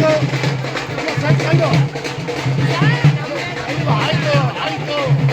아이고, 잘 살려. 아이고, 아이고, 아이고.